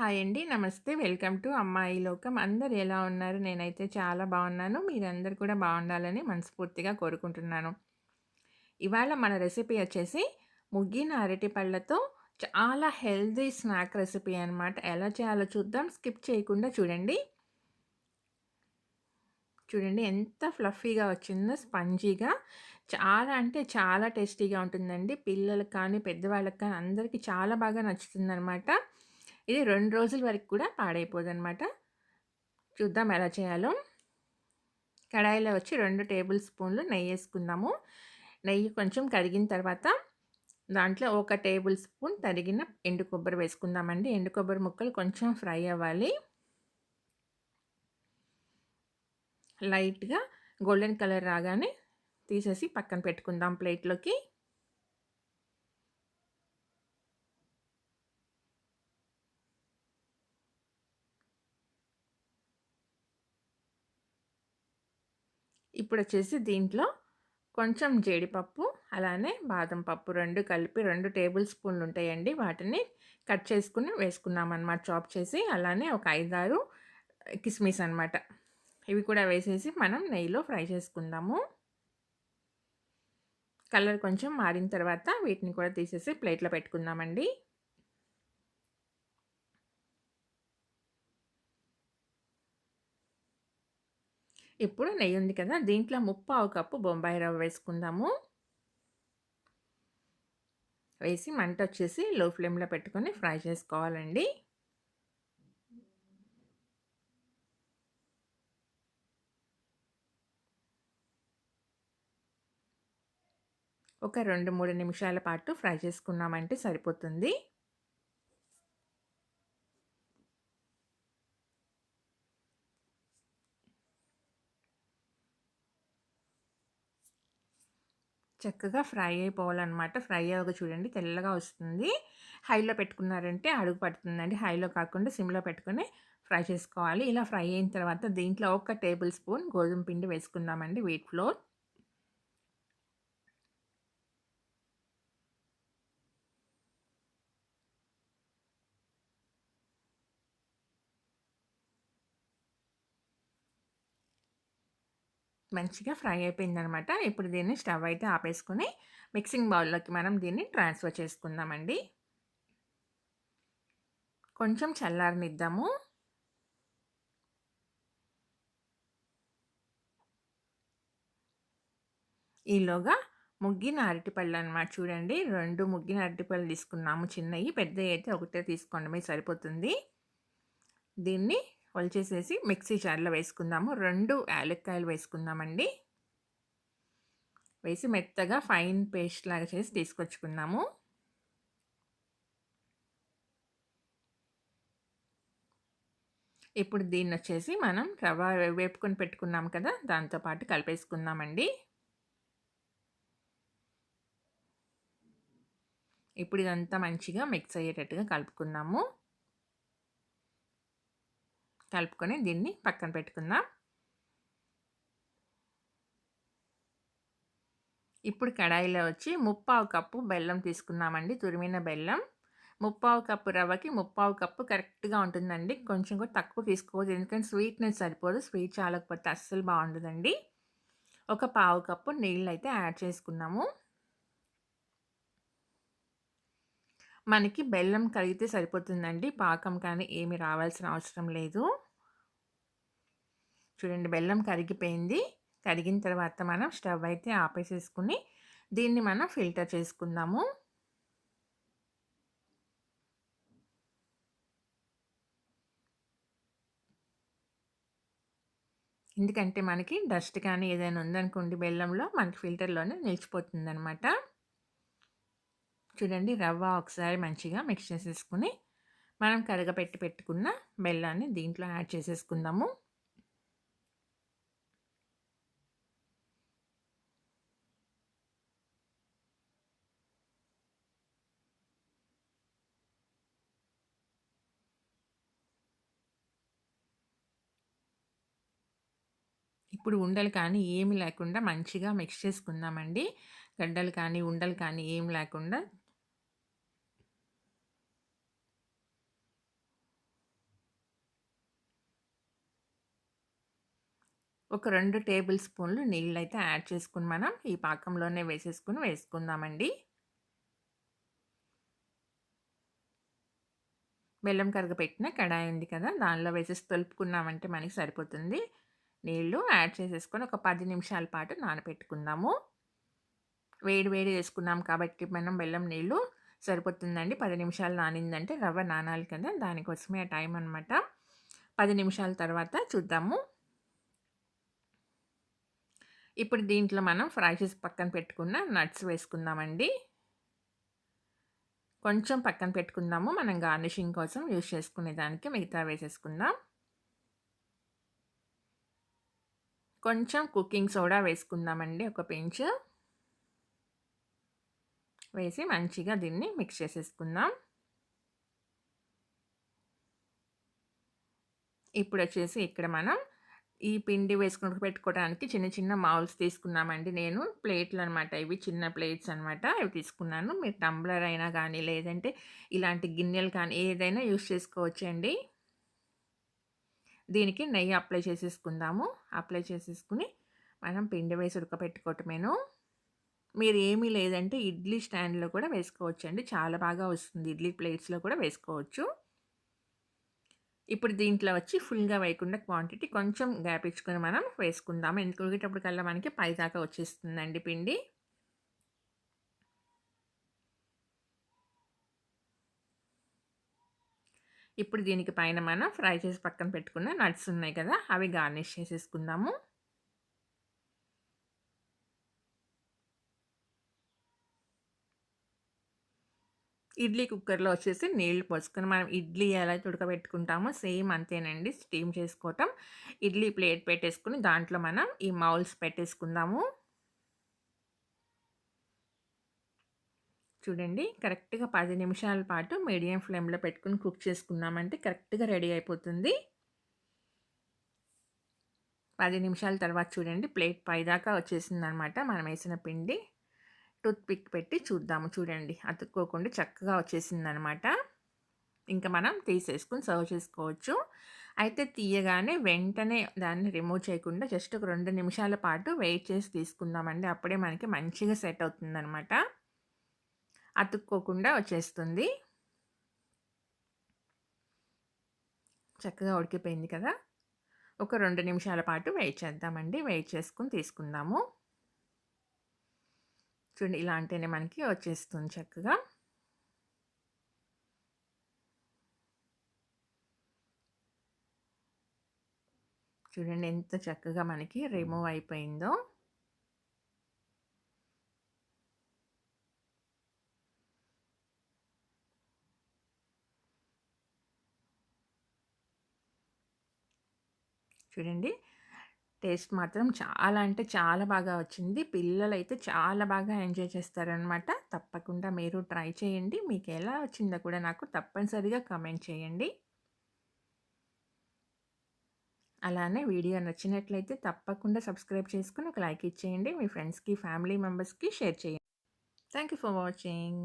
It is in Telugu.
హాయ్ అండి. నమస్తే. వెల్కమ్ టు అమ్మాయి లోకం. అందరు ఎలా ఉన్నారు? నేనైతే చాలా బాగున్నాను. మీరందరూ కూడా బాగుండాలని మనస్ఫూర్తిగా కోరుకుంటున్నాను. ఇవాళ మన రెసిపీ వచ్చేసి ముగ్గిన అరటిపళ్ళతో చాలా హెల్దీ స్నాక్ రెసిపీ అనమాట. ఎలా చేయాలో చూద్దాం. స్కిప్ చేయకుండా చూడండి. చూడండి ఎంత ఫ్లఫీగా వచ్చిందో స్పంజీగా. చాలా అంటే చాలా టేస్టీగా ఉంటుందండి. పిల్లలకి కానీ, పెద్దవాళ్ళకి కానీ అందరికీ చాలా బాగా నచ్చుతుందనమాట. ఇది రెండు రోజుల వరకు కూడా పాడైపోదనమాట. చూద్దాం ఎలా చేయాలో. కడాయిలో వచ్చి రెండు టేబుల్ స్పూన్లు నెయ్యి వేసుకుందాము నెయ్యి కొంచెం కరిగిన తర్వాత దాంట్లో ఒక టేబుల్ స్పూన్ తరిగిన ఎండు కొబ్బరి వేసుకుందామండి. ఎండు కొబ్బరి ముక్కలు కొంచెం ఫ్రై అవ్వాలి. లైట్‌గా గోల్డెన్ కలర్ రాగానే తీసేసి పక్కన పెట్టుకుందాం ప్లేట్‌లోకి. ఇప్పుడు వచ్చేసి దీంట్లో కొంచెం జీడిపప్పు, అలానే బాదం పప్పు రెండు కలిపి రెండు టేబుల్ స్పూన్లు ఉంటాయండి. వాటిని కట్ చేసుకుని వేసుకున్నామనమాట చాప్ చేసి. అలానే ఒక 5, 6 కిస్మిస్ అనమాట. ఇవి కూడా వేసేసి మనం నెయ్యిలో ఫ్రై చేసుకుందాము. కలర్ కొంచెం మారిన తర్వాత వీటిని కూడా తీసేసి ప్లేట్‌లో పెట్టుకుందామండి. ఇప్పుడు నెయ్యి ఉంది కదా! దీంట్లో ముప్పావు కప్పు బొంబాయి రవ్వ వేసుకుందాము. వేసి మంట వచ్చేసి లో ఫ్లేమ్‌లో పెట్టుకొని ఫ్రై చేసుకోవాలండి. ఒక 2, 3 నిమిషాల పాటు ఫ్రై చేసుకున్నామంటే సరిపోతుంది. చక్కగా ఫ్రై అయిపోవాలన్నమాట ఫ్రై అవ్వగా చూడండి తెల్లగా వస్తుంది. హైలో పెట్టుకున్నారంటే అడుగు పడుతుందండి. హైలో కాకుండా సిమ్‌లో పెట్టుకొని ఫ్రై చేసుకోవాలి. ఇలా ఫ్రై అయిన తర్వాత దీంట్లో ఒక టేబుల్ స్పూన్ గోధుమ పిండి వేసుకుందామండి వీట్ ఫ్లోర్. మంచిగా ఫ్రై అయిపోయిందనమాట. ఇప్పుడు దీన్ని స్టవ్ అయితే ఆపేసుకొని మిక్సింగ్ బౌల్‌లోకి మనం దీన్ని ట్రాన్స్‌ఫర్ చేసుకుందామండి. కొంచెం చల్లారనిద్దాము. ఈలోగా ముగ్గిన అరటిపళ్ళు అనమాట చూడండి. రెండు ముగ్గిన అరటిపళ్ళు తీసుకున్నాము చిన్నవి పెద్దవి అయితే ఒకటే తీసుకోండి మీకు సరిపోతుంది. దీన్ని వలిచేసేసి మిక్సీ జార్‌లో వేసుకుందాము. రెండు యాలక్కాయలు వేసుకుందామండి. వేసి మెత్తగా ఫైన్ పేస్ట్ లాగా చేసి తీసుకొచ్చుకుందాము. ఇప్పుడు దీన్ని వచ్చేసి మనం రవ్వ వేపుకొని పెట్టుకున్నాం కదా! దాంతో పాటు కలిపేసుకుందామండి. ఇప్పుడు ఇదంతా మంచిగా మిక్స్ అయ్యేటట్టుగా కలుపుకున్నాము కలుపుకొని దీన్ని పక్కన పెట్టుకుందాం. ఇప్పుడు కడాయిలో వచ్చి ముప్పావు కప్పు బెల్లం తీసుకున్నామండి. తురిమిన బెల్లం. ముప్పావు కప్పు రవ్వకి ముప్పావు కప్పు కరెక్ట్‌గా ఉంటుందండి. కొంచెం కూడా తక్కువ తీసుకోవద్దు. ఎందుకంటే స్వీట్‌నెస్ సరిపోదు. స్వీట్ చాలకపోతే అస్సలు బాగుండదండి. ఒక పావు కప్పు నీళ్ళు అయితే యాడ్ చేసుకున్నాము. మనకి బెల్లం కరిగితే సరిపోతుందండి. పాకం కానీ ఏమి రావాల్సిన అవసరం లేదు. చూడండి బెల్లం కరిగిపోయింది. కరిగిన తర్వాత మనం స్టవ్ అయితే ఆపేసేసుకొని దీన్ని మనం ఫిల్టర్ చేసుకుందాము. ఎందుకంటే మనకి డస్ట్ కానీ ఏదైనా ఉందనుకోండి బెల్లంలో మనకి ఫిల్టర్‌లోనే నిలిచిపోతుందనమాట. చూడండి రవ్వ ఒకసారి మంచిగా మిక్స్ చేసేసుకొని మనం కరగపెట్టి పెట్టుకున్న బెల్లాన్ని దీంట్లో యాడ్ చేసేసుకుందాము. ఇప్పుడు ఉండలు కానీ ఏమి లేకుండా మంచిగా మిక్స్ చేసుకుందామండి. గడ్డలు కానీ, ఉండలు కానీ ఏమి లేకుండా ఒక రెండు టేబుల్ స్పూన్లు నీళ్ళు అయితే యాడ్ చేసుకుని మనం ఈ పాకంలోనే వేసేసుకొని వేసుకుందామండి. బెల్లం కరగపెట్టిన కడాయి ఉంది కదా! దానిలో వేసేసి తొలుపుకున్నామంటే మనకి సరిపోతుంది. నీళ్ళు యాడ్ చేసేసుకొని ఒక పది నిమిషాల పాటు నానపెట్టుకుందాము. వేడి వేడి చేసుకున్నాం కాబట్టి మనం బెల్లం నీళ్ళు సరిపోతుందండి. పది నిమిషాలు నానిందంటే రవ్వ నానాలి కదా! దానికోసమే ఆ టైం అనమాట. పది నిమిషాల తర్వాత చూద్దాము. ఇప్పుడు దీంట్లో మనం ఫ్రై చేసి పక్కన పెట్టుకున్న నట్స్ వేసుకుందామండి. కొంచెం పక్కన పెట్టుకుందాము. మనం గార్నిషింగ్ కోసం యూజ్ చేసుకునే దానికి మిగతా వేసేసుకుందాం. కొంచెం కుకింగ్ సోడా వేసుకుందామండి ఒక పెంచ్ వేసి మంచిగా దీన్ని మిక్స్ చేసేసుకుందాం. ఇప్పుడు వచ్చేసి ఇక్కడ మనం ఈ పిండి వేసుకుని పెట్టుకోవడానికి చిన్న చిన్న మౌల్స్ తీసుకున్నామండి నేను. ప్లేట్లు అనమాట ఇవి. చిన్న ప్లేట్స్ అనమాట. ఇవి తీసుకున్నాను. మీరు టంబ్లర్ అయినా కానీ లేదంటే ఇలాంటి గిన్నెలు కానీ ఏదైనా యూస్ చేసుకోవచ్చండి. దీనికి నెయ్యి అప్లై చేసేసుకుందాము. అప్లై చేసేసుకుని మనం పిండి వేసి ఉడకపెట్టుకోవటమేను. మీరు ఏమీ లేదంటే ఇడ్లీ స్టాండ్‌లో కూడా వేసుకోవచ్చండి. చాలా బాగా వస్తుంది. ఇడ్లీ ప్లేట్స్‌లో కూడా వేసుకోవచ్చు. ఇప్పుడు దీంట్లో వచ్చి ఫుల్‌గా వేయకుండా క్వాంటిటీ కొంచెం గ్యాప్ ఇచ్చుకొని మనం వేసుకుందాం. ఎందుకు మనకి పైదాకా వచ్చేస్తుందండి పిండి. ఇప్పుడు దీనికి పైన మనం ఫ్రై చేసి పక్కన పెట్టుకున్న నట్స్ ఉన్నాయి కదా! అవి గార్నిష్ చేసేసుకుందాము. ఇడ్లీ కుక్కర్‌లో వచ్చేసి నీళ్ళు పోసుకొని మనం ఇడ్లీ ఎలా ఉడకబెట్టుకుంటామో సేమ్ అంతేనండి స్టీమ్ చేసుకోవటం. ఇడ్లీ ప్లేట్ పెట్టేసుకొని దాంట్లో మనం ఈ మౌల్స్ పెట్టేసుకుందాము. చూడండి కరెక్ట్‌గా పది నిమిషాల పాటు మీడియం ఫ్లేమ్‌లో పెట్టుకొని కుక్ చేసుకున్నామంటే కరెక్ట్‌గా రెడీ అయిపోతుంది. పది నిమిషాల తర్వాత చూడండి ప్లేట్ పైదాకా వచ్చేసిందనమాట మనం వేసిన పిండి. టూత్ పిక్ పెట్టి చూద్దాము చూడండి. అతుక్కోకుండా చక్కగా వచ్చేసిందనమాట. ఇంకా మనం తీసేసుకొని సర్వ్ చేసుకోవచ్చు. అయితే తీయగానే వెంటనే దాన్ని రిమూవ్ చేయకుండా జస్ట్ ఒక రెండు నిమిషాల పాటు వెయిట్ చేసి తీసుకుందామండి. అప్పుడే మనకి మంచిగా సెట్ అవుతుందనమాట. అతుక్కోకుండా వచ్చేస్తుంది. చక్కగా ఉడికిపోయింది కదా! ఒక రెండు నిమిషాల పాటు వెయిట్ చేద్దామండి. వెయిట్ చేసుకుని తీసుకుందాము. చూడండి ఇలా అంటేనే మనకి వచ్చేస్తుంది చక్కగా. చూడండి ఎంత చక్కగా మనకి రిమూవ్ అయిపోయిందో. చూడండి. టేస్ట్ మాత్రం చాలా అంటే చాలా బాగా వచ్చింది. పిల్లలు అయితే చాలా బాగా ఎంజాయ్ చేస్తారనమాట. తప్పకుండా మీరు ట్రై చేయండి. మీకు ఎలా వచ్చిందో కూడా నాకు తప్పనిసరిగా కమెంట్ చేయండి. అలానే వీడియో నచ్చినట్లయితే తప్పకుండా సబ్స్క్రైబ్ చేసుకుని ఒక లైక్ ఇచ్చేయండి. మీ ఫ్రెండ్స్‌కి, ఫ్యామిలీ మెంబర్స్‌కి షేర్ చేయండి. Thank you for watching.